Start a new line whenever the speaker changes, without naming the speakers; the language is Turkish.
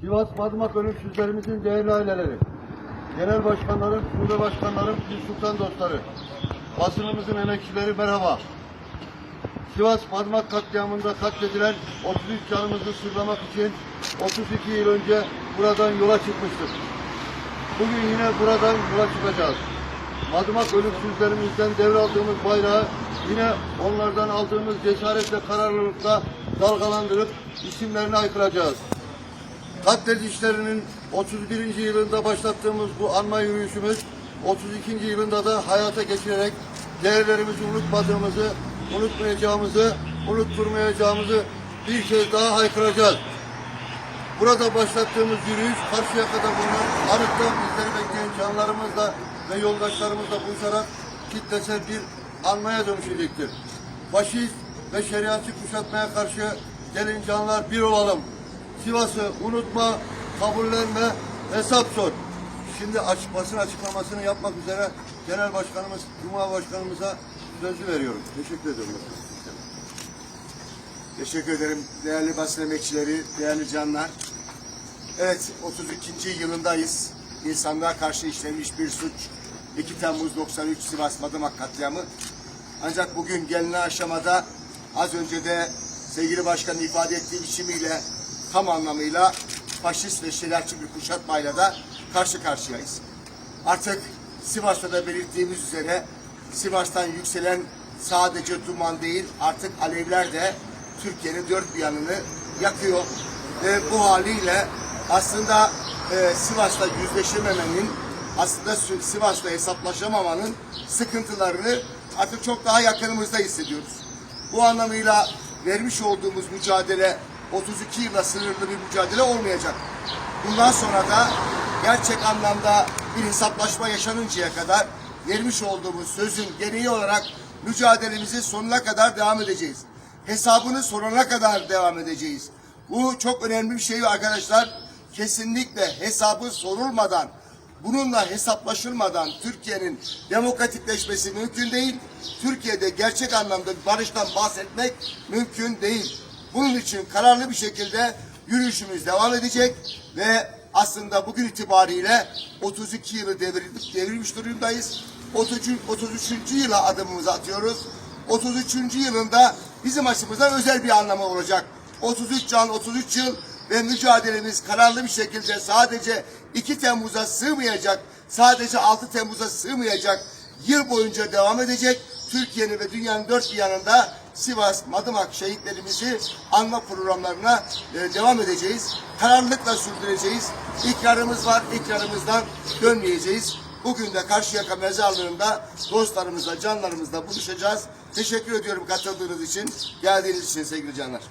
Sivas Madımak ölümsüzlerimizin değerli aileleri, genel başkanlarım, şube başkanlarım, bir sultan dostları, basınımızın emekçileri merhaba. Sivas Madımak katliamında katledilen 33 canımızı sırlamak için 32 yıl önce buradan yola çıkmıştık. Bugün yine buradan yola çıkacağız. Madımak ölümsüzlerimizden devraldığımız bayrağı yine onlardan aldığımız cesaretle kararlılıkla dalgalandırıp isimlerini aykıracağız. Katledişlerinin 31. yılında başlattığımız bu anma yürüyüşümüz 32. yılında da hayata geçirerek değerlerimizi unutmadığımızı, unutmayacağımızı, unutturmayacağımızı bir kez daha haykıracağız. Burada başlattığımız yürüyüş karşıya kadar bulunan arıkta bizleri bekleyen canlarımızla ve yoldaşlarımızla buluşarak kitlesel bir anmaya dönüşecektir. Faşist ve şeriatçı kuşatmaya karşı gelin canlar bir olalım. Sivas'ı unutma, kabullenme, hesap sor. Şimdi aç, basın açıklamasını yapmak üzere Genel Başkanımız, Cuma Başkanımıza sözü veriyorum. Teşekkür ediyorum.
Teşekkür ederim değerli basın emekçileri, değerli canlar. Evet 32. yılındayız. İnsanlığa karşı işlenmiş bir suç. 2 Temmuz 93 Sivas Madımak katliamı. Ancak bugün gelinen aşamada az önce de sevgili başkanın ifade ettiği biçimiyle tam anlamıyla faşist ve şeriatçı bir kuşatmayla da karşı karşıyayız. Artık Sivas'ta da belirttiğimiz üzere Sivas'tan yükselen sadece duman değil artık alevler de Türkiye'nin dört bir yanını yakıyor. Ve bu haliyle aslında e, Sivas'ta yüzleşememenin aslında Sivas'ta hesaplaşamamanın sıkıntılarını artık çok daha yakınımızda hissediyoruz. Bu anlamıyla vermiş olduğumuz mücadele 32 yıla sınırlı bir mücadele olmayacak. Bundan sonra da gerçek anlamda bir hesaplaşma yaşanıncaya kadar vermiş olduğumuz sözün gereği olarak mücadelemizi sonuna kadar devam edeceğiz. Hesabını sorana kadar devam edeceğiz. Bu çok önemli bir şey arkadaşlar. Kesinlikle hesabı sorulmadan, bununla hesaplaşılmadan Türkiye'nin demokratikleşmesi mümkün değil. Türkiye'de gerçek anlamda barıştan bahsetmek mümkün değil. Bunun için kararlı bir şekilde yürüyüşümüz devam edecek ve aslında bugün itibariyle 32 yılı devirdik, devirmiş durumdayız. 33. 33. yıla adımımızı atıyoruz. 33. yılında bizim açımızdan özel bir anlamı olacak. 33 can, 33 yıl ve mücadelemiz kararlı bir şekilde sadece 2 Temmuz'a sığmayacak, sadece 6 Temmuz'a sığmayacak yıl boyunca devam edecek. Türkiye'nin ve dünyanın dört bir yanında Sivas, Madımak şehitlerimizi anma programlarına e, devam edeceğiz. Kararlılıkla sürdüreceğiz. İkrarımız var, ikrarımızdan dönmeyeceğiz. Bugün de Karşıyaka mezarlığında dostlarımızla, canlarımızla buluşacağız. Teşekkür ediyorum katıldığınız için, geldiğiniz için sevgili canlar.